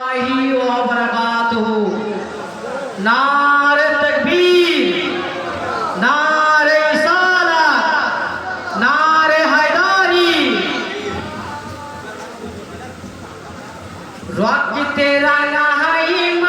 बरकत हो नारे तकबीर नारे साला नारे हैदारी। रक्त तेरा ना है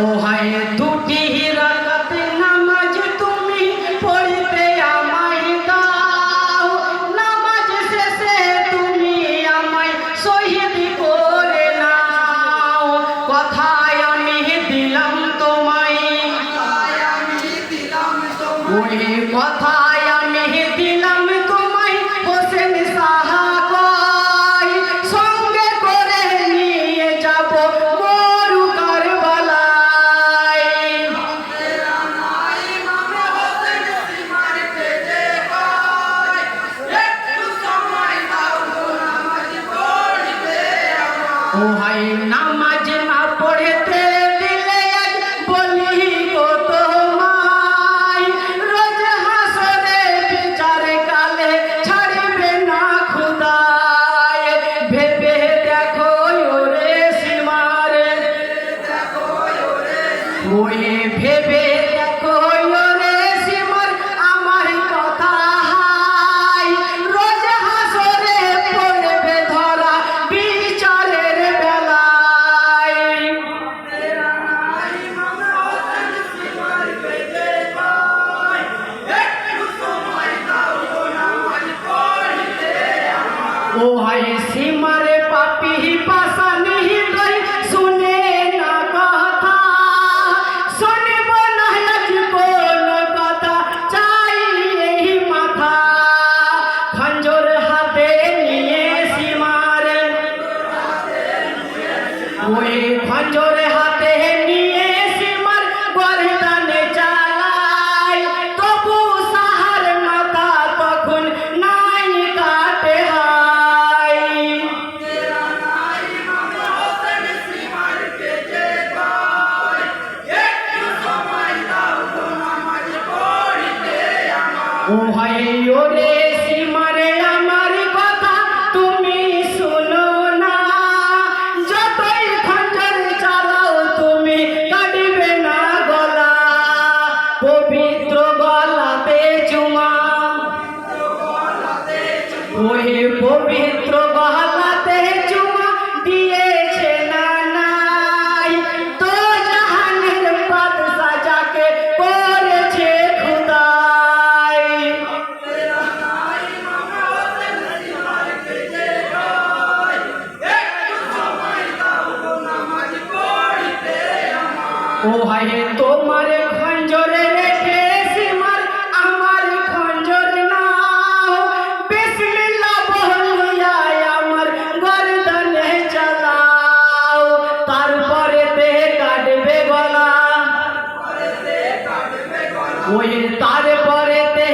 ও হায় দুটি রাকাত নামাজ তুমি পড়িতে আমায় দাও। নামাজ শেষে তুমি আমায় শহীদ করে নাও। কথায় আমি দিলাম তোমায়। কথায় আমি নামাজ না পড়তে ওই খঞ্জর হাতে নিয়ে সীমার গরদানে চালায় তবু সাহার মাথা তখন নাই কাটে হাই। ও হাই ওরে সীমারে ও হায় তোমার খঞ্জরে রেখে সীমার আমার খঞ্জর নাও। বিসমিল্লাহ বলিয়া আমার গর্দনে চালাও তারপরে তে কাটবে গলা। ওই তারপরে তে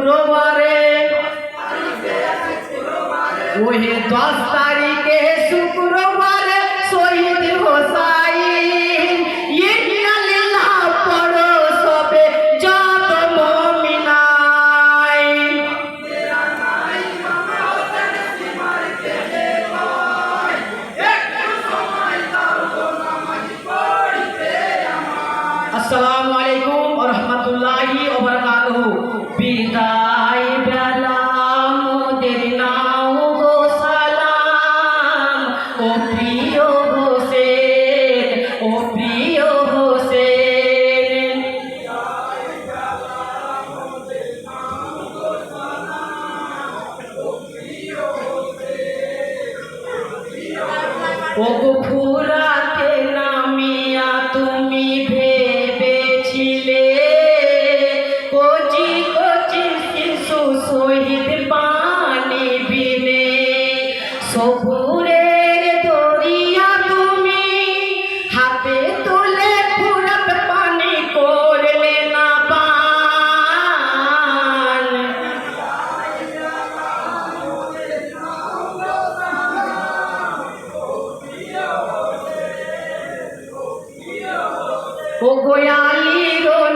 শুক্রবারে ওই দশ তারিখে কত ফুরা O Goiânia